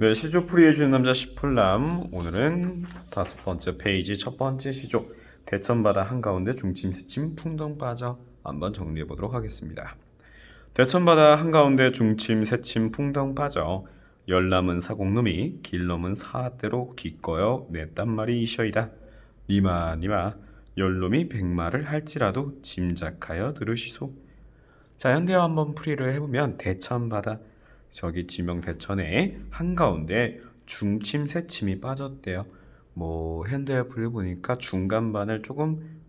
네, 시조 풀이해주는 남자 시풀남 오늘은 다섯 번째 페이지 첫 번째 시조 대천바다 한가운데 중침 새침 풍덩 빠져 한번 정리해 보도록 하겠습니다. 대천바다 한가운데 중침 새침 풍덩 빠져 열남은 사공놈이 길놈은 사대로 기꺼여 냈단 말이 이셔이다. 니마 니마 열놈이 백마를 할지라도 짐작하여 들으시소. 자 현대어 한번 풀이를 해보면 대천바다 저기 지명 대천에 한가운데 중침 새침이 빠졌대요. 뭐 풀이 보니까 중간반을 조금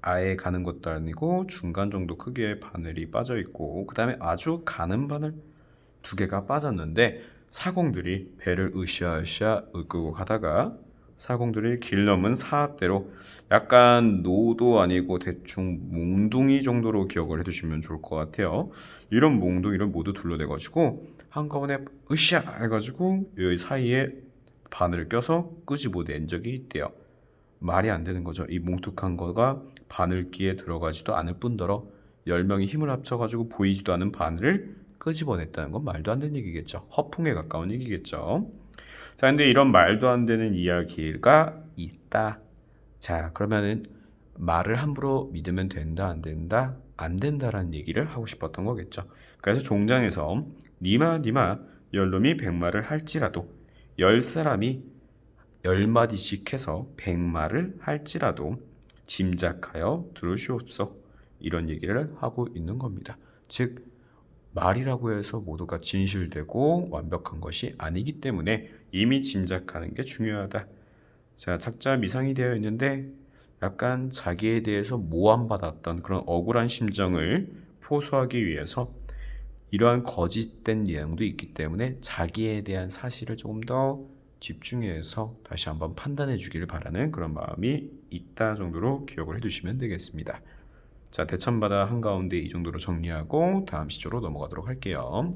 아예 가는 것도 아니고 중간 정도 크기의 바늘이 빠져 있고 그 다음에 아주 가는 바늘 두 개가 빠졌는데 사공들이 배를 으쌰으쌰 으끄고 가다가 사공들이 길 넘은 사대로 약간 노도 아니고 대충 몽둥이 정도로 기억을 해두시면 좋을 것 같아요. 이런 몽둥이를 모두 둘러대가지고 한꺼번에 으쌰 해가지고 여기 사이에 바늘을 껴서 끄집어낸 적이 있대요. 말이 안 되는 거죠. 이 뭉툭한 거가 바늘기에 들어가지도 않을 뿐더러 열 명이 힘을 합쳐가지고 보이지도 않은 바늘을 끄집어냈다는 건 말도 안 되는 얘기겠죠. 허풍에 가까운 얘기겠죠. 자, 근데 이런 말도 안 되는 이야기가 있다. 자, 그러면은 말을 함부로 믿으면 된다, 안 된다, 안 된다라는 얘기를 하고 싶었던 거겠죠. 그래서 종장에서 니마 니마 열놈이 백마를 할지라도 열 사람이 열 마디씩 해서 백마를 할지라도 짐작하여 들으시옵소. 이런 얘기를 하고 있는 겁니다. 즉 말이라고 해서 모두가 진실되고 완벽한 것이 아니기 때문에 이미 짐작하는 게 중요하다. 자, 작자 미상이 되어 있는데 약간 자기에 대해서 모함받았던 그런 억울한 심정을 포소하기 위해서 이러한 거짓된 내용도 있기 때문에 자기에 대한 사실을 조금 더 집중해서 다시 한번 판단해 주기를 바라는 그런 마음이 있다 정도로 기억을 해 두시면 되겠습니다. 자, 대천바다 한가운데 이 정도로 정리하고 다음 시조로 넘어가도록 할게요.